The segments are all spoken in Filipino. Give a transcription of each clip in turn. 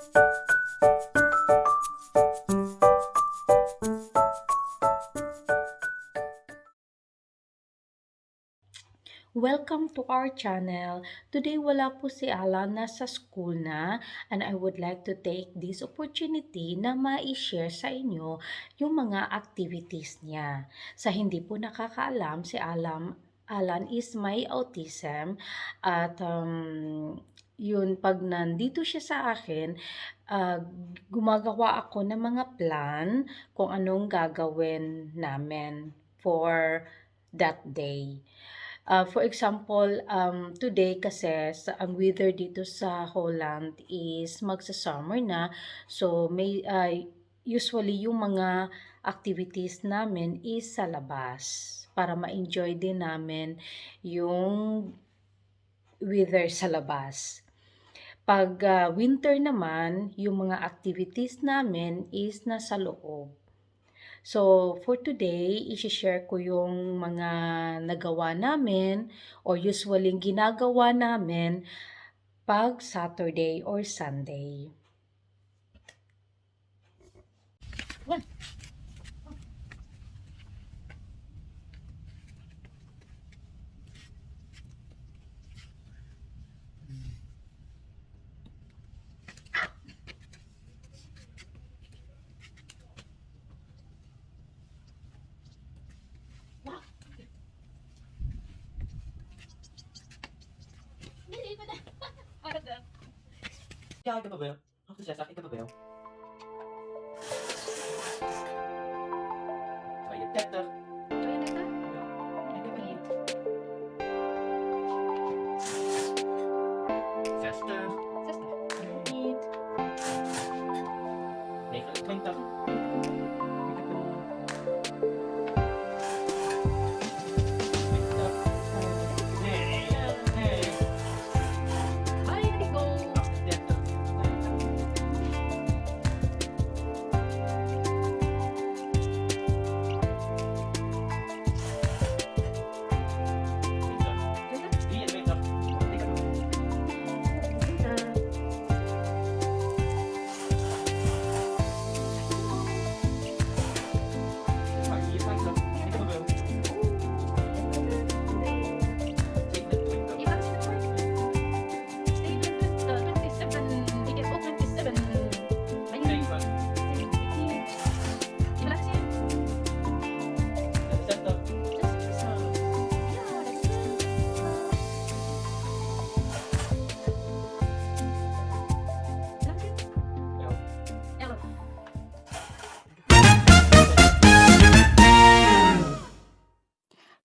Welcome to our channel. Today wala po si Alan nasa school na and I would like to take this opportunity na ma-share sa inyo yung mga activities niya. Sa hindi po nakakaalam, si Alan, Alan is may autism at um, yun, pag nandito siya sa akin, ah, gumagawa ako ng mga plan kung anong gagawin namin for that day. Uh, for example, um, today kasi sa, ang weather dito sa Holland is magsa-summer na. So, may uh, usually yung mga activities namin is sa labas para ma-enjoy din namin yung weather sa labas. Pag uh, winter naman, yung mga activities namin is nasa loob. So, for today, isi-share ko yung mga nagawa namin or usually ginagawa namin pag Saturday or Sunday. One. Ja, ik heb er wel. Nog gezellig, ik heb er wel.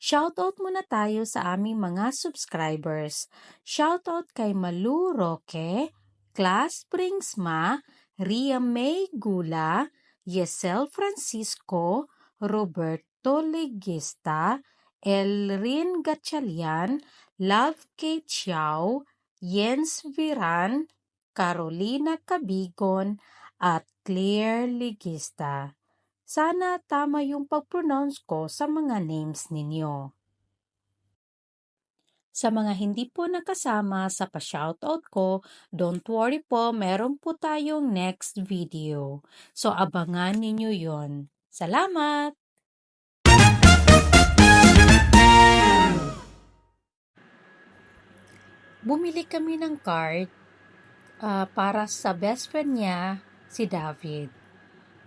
Shoutout muna tayo sa aming mga subscribers. Shoutout kay Malu Roque, Class Bringsma, Ria May Gula, Yesel Francisco, Roberto Legista, Elrin Gatchalian, Love Kate Chiao, Jens Viran, Carolina Cabigon, at Claire Legista. Sana tama yung pag-pronounce ko sa mga names ninyo. Sa mga hindi po nakasama sa pa-shoutout ko, don't worry po, meron po tayong next video. So abangan ninyo yon. Salamat! Bumili kami ng card ah, para sa best friend niya, si David.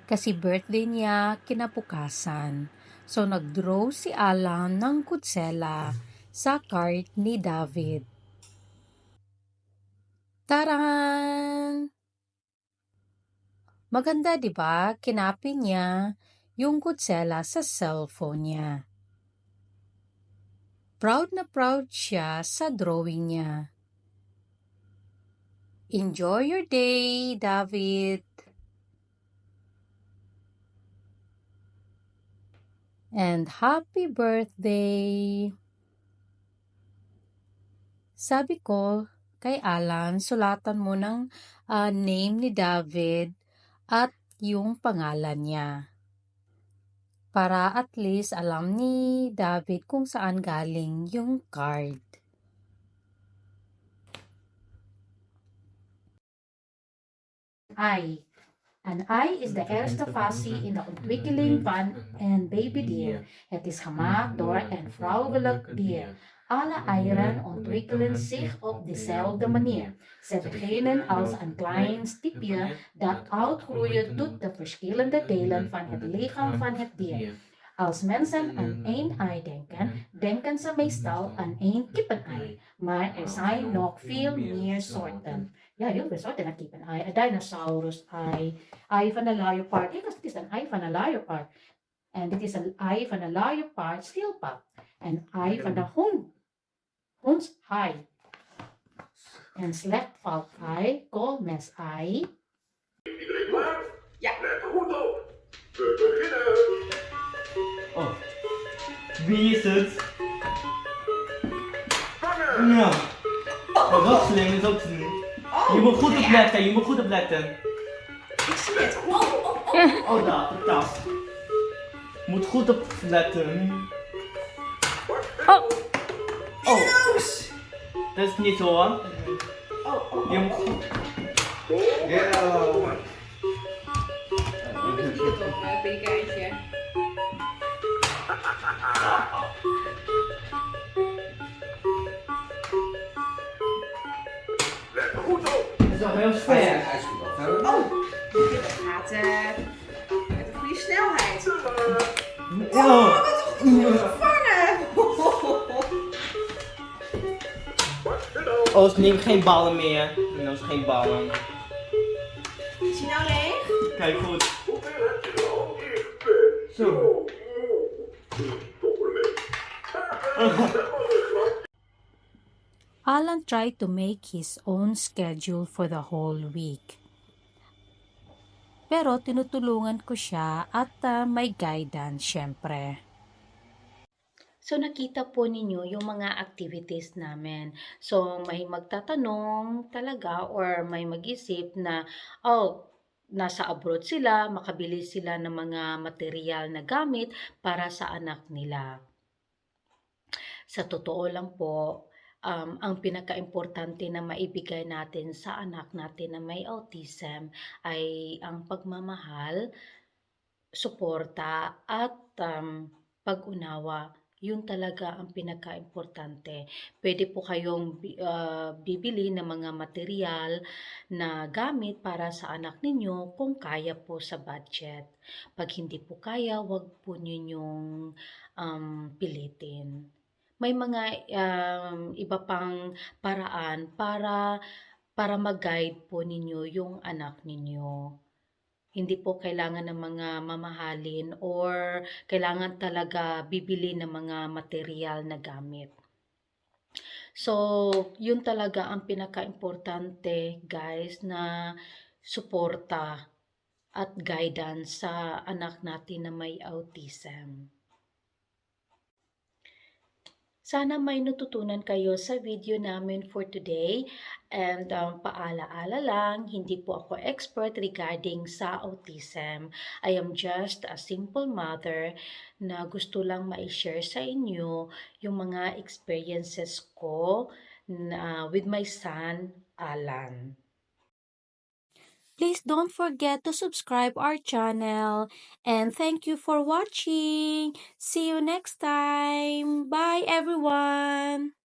Kasi birthday niya kinabukasan. So nag-draw si Alan ng kutsela sa card ni David. Taran! Maganda 'di ba? Kinapin niya yung kutsela sa cellphone niya. Proud na proud siya sa drawing niya. Enjoy your day, David. And happy birthday! Sabi ko kay Alan, sulatan mo ng ah, name ni David at yung pangalan niya. Para at least alam ni David kung saan galing yung card. eye. An eye is the eerste fasie in de ontwikkeling van een babydier. Het is gemaakt door een vrouwelijk dier. Alle eieren ontwikkelen zich op dezelfde manier. Ze beginnen als een klein stipje dat uitgroeit tot de verschillende delen van het lichaam van het dier. Als mensen aan één ei denken, denken ze meestal aan één kippenei. Maar er zijn nog veel meer soorten. Ja, heel veel soorten van kippenei. Een dinosaurus-ei, ei van een luipaard. Kijk, dit is een ei van een luipaard. En dit is een ei van een luipaard schildpad. Een ei van de hond. Hondsei. Een slechtvalk-ei, koolmes-ei. Iedereen klaar? Ja. Let goed op. We beginnen. Oh. Wie is het? Vangen. Ja. Oh, dat is slim, dat is ook slim. Je moet goed opletten, je moet goed opletten. Ik zie het. Oh, oh, oh. Oh, daar, de tas. Je moet goed opletten. Oh, Oh, dat is niet zo hoor. Oh, oh, Je oh. moet goed. Ja. Een beetje op uh, binnenkantje. Let is wel heel ver. Oh, dit gaat eh met een goede snelheid. Oh. Wat een goed gevangen. Oh, ze neemt geen ballen meer. Nee, dat is geen ballen. Is hij nou leeg? Kijk goed. Zo. Alan tried to make his own schedule for the whole week. Pero tinutulungan ko siya at ah, may guidance syempre. So nakita po ninyo yung mga activities namin. So may magtatanong talaga or may mag-isip na oh nasa abroad sila, makabili sila ng mga material na gamit para sa anak nila. Sa totoo lang po, um, ang pinaka-importante na maibigay natin sa anak natin na may autism ay ang pagmamahal, suporta at um, pag-unawa. Yun talaga ang pinaka-importante. Pwede po kayong bi- ah, bibili ng mga material na gamit para sa anak ninyo kung kaya po sa budget. Pag hindi po kaya, wag po ninyong um, pilitin may mga um, iba pang paraan para para mag-guide po ninyo yung anak ninyo. Hindi po kailangan ng mga mamahalin or kailangan talaga bibili ng mga material na gamit. So, yun talaga ang pinaka-importante guys na suporta at guidance sa anak natin na may autism. Sana may natutunan kayo sa video namin for today. And um, paalaala lang, hindi po ako expert regarding sa autism. I am just a simple mother na gusto lang ma-share sa inyo yung mga experiences ko na, with my son, Alan. Please don't forget to subscribe our channel and thank you for watching. See you next time. Bye everyone.